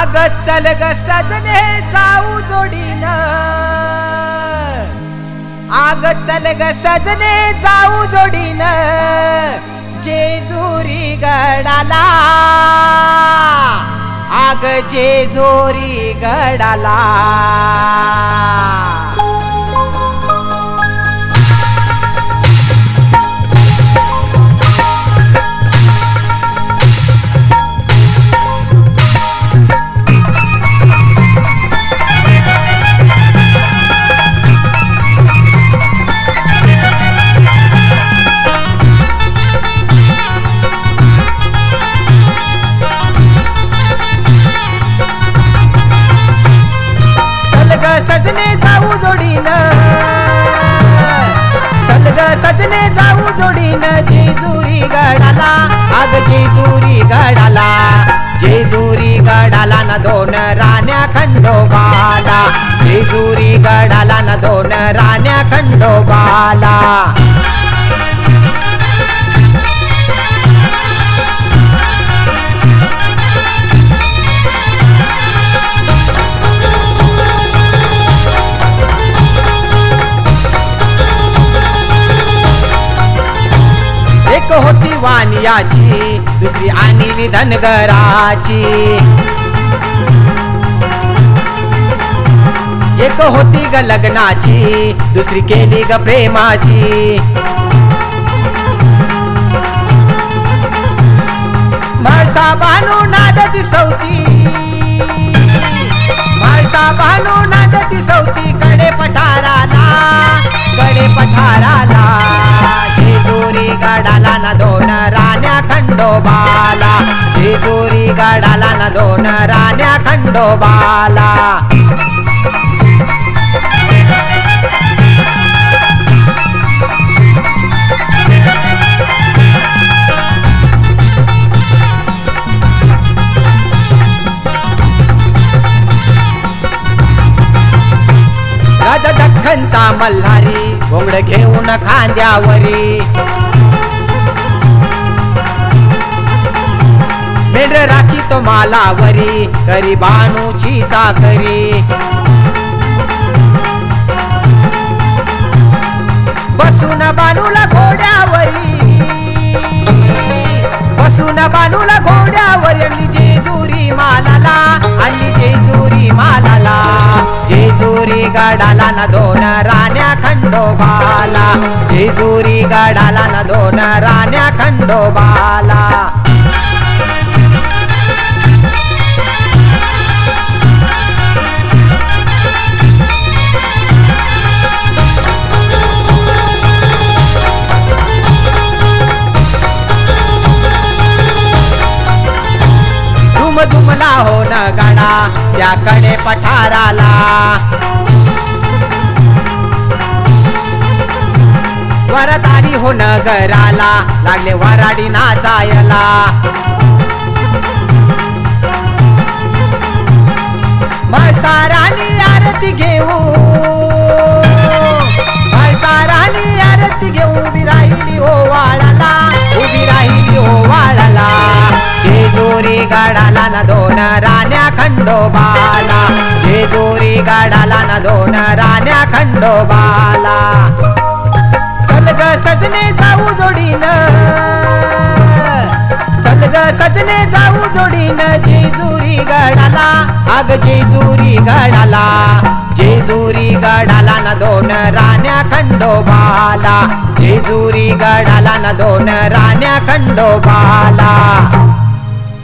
आग चल ग सजने जाऊ जोडीन. आग चल ग सजने जाऊ जोडीन. जेजुरी गडाला. आग जेजुरी गडाला. सजने जाऊ जोडीन. चल ग सजने जाऊ जोडीन जेजुरी गडाला. आग जेजुरी गडाला. जेजुरी गडाला न दोन राण्या खंडोबाला जेजुरी गडाला न दोन राण्या खंडोबाला होती दुसरी आणली धनगराची एक होती ग लग्नाची दुसरी केली ग प्रेमाची. म्हाळसा बानू नाद सौती म्हाळसा बानू नाद सौती कडे पठाराला. गडाला न दोन राण्या खंडोबाला राजा दख्खनचा मल्हारी घोंगड घेऊन खांद्यावरी. मेंढर राखी तो मालावरी करी बाणूची चाकरी. बसून बानूला घोड्यावरी. बसून बानूला घोड्यावर आणली जेजुरी मालाला आणली जेजुरी मालाला. जेजुरी गडाला न दोन राण्या खंडोबाला. जेजुरी गडाला न दोन राण्या खंडोबाला. आला त्याकडे पठाराला. वरदारी हो नगराला लागले वराडी नाचायला. म्हसारानी आरती घेऊ म्हसारानी आरती घेऊ खंडोबाला. जेजुरी गाडाला ना दोन राण्या खंडोबाला. चल ग सजने जाऊ जोडीन. चल ग सजने जाऊ जोडीन जेजुरी गाडाला. आग जेजुरी गाडाला. जेजुरी गडाला न दोन राण्या खंडोबाला. जेजुरी गडाला न दोन राण्या खंडोबाला.